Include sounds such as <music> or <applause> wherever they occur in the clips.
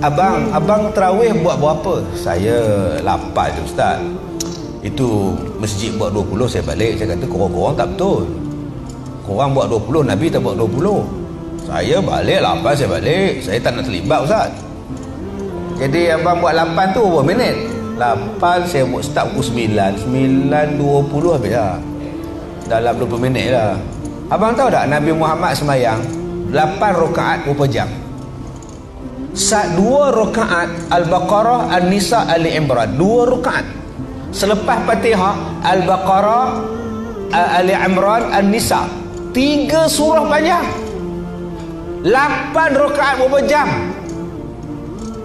Abang, abang terawih buat berapa? Saya lapar je ustaz. Itu masjid buat 20 saya balik. Saya kata korang-korang tak betul. Korang buat 20, Nabi tak buat 20. Saya balik lapar saya balik. Saya tak nak terlibat ustaz. Jadi abang buat 8 tu berapa minit? 8 saya buat start pukul 9. 9.20 habis lah. Dalam 20 minit lah. Abang tahu tak Nabi Muhammad semayang 8 rakaat berapa jam? Saat dua rakaat Al-Baqarah An-Nisa Ali Imran. Dua rakaat. Selepas Fatihah Al-Baqarah Ali Imran An-Nisa. Tiga surah panjang. Lapan rakaat berapa jam?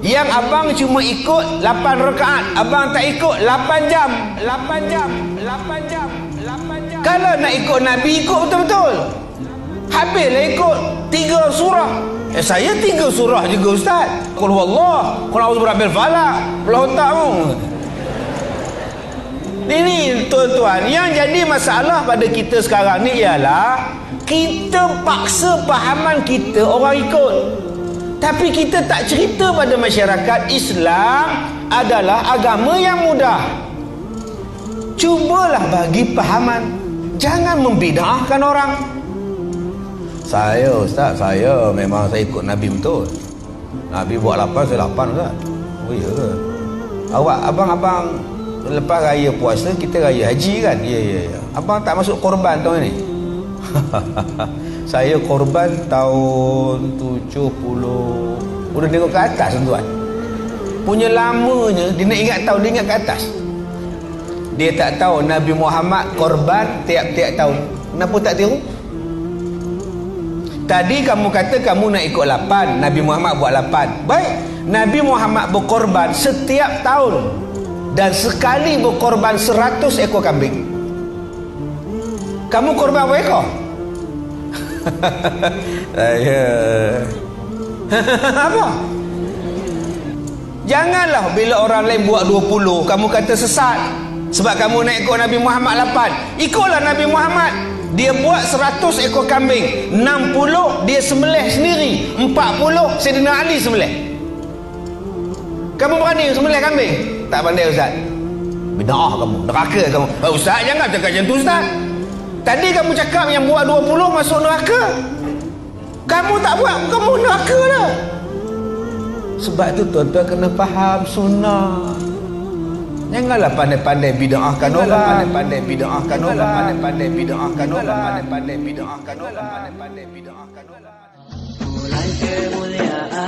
Yang abang cuma ikut lapan rakaat. Abang tak ikut lapan jam. Lapan jam. Lapan jam. Lapan jam. Kalau nak ikut Nabi ikut betul-betul. Habislah ikut tiga surah Eh, saya tiga surah juga Ustaz. Qul huwallah, qul a'udzu birabbil falaq, belah otakmu. Ini tuan-tuan, yang jadi masalah pada kita sekarang ni ialah kita paksa pahaman kita orang ikut. Tapi kita tak cerita pada masyarakat Islam adalah agama yang mudah. Cubalah bagi pahaman. Jangan membidahkan orang. Saya Ustaz, saya memang saya ikut Nabi betul. Nabi buat lapan, saya lapan Ustaz. Oh iya ke? Awak, abang-abang lepas raya puasa, kita raya haji kan? Ya, ya, ya. Abang tak masuk korban tahun ni? <laughs> saya korban tahun 70. Udah tengok ke atas tuan. Punya lamanya, dia nak ingat tahun, dia ingat ke atas. Dia tak tahu Nabi Muhammad korban tiap-tiap tahun. Kenapa tak tiru? Tadi kamu kata kamu nak ikut lapan Nabi Muhammad buat lapan. Baik. Nabi Muhammad berkorban setiap tahun. Dan sekali berkorban seratus ekor kambing. Kamu korban berapa ekor? <laughs> <laughs> Apa? Janganlah bila orang lain buat dua puluh Kamu kata sesat Sebab kamu nak ikut Nabi Muhammad lapan. Ikutlah Nabi Muhammad. Dia buat 100 ekor kambing. 60 dia sembelih sendiri. 40 Sayyidina Ali sembelih. Kamu berani sembelih kambing? tak pandai Ustaz. Bida'ah kamu neraka kamu. Oh, Ustaz jangan cakap macam tu Ustaz. Tadi kamu cakap yang buat 20 masuk neraka. Kamu tak buat kamu neraka dah sebab tu tuan-tuan kena faham sunnah Janganlah pandai-pandai bid'ahkan orang. Pandai-pandai bid'ahkan orang. Pandai-pandai bid'ahkan orang. Pandai-pandai bid'ahkan orang. Pandai-pandai bid'ahkan orang. Mulai kemuliaan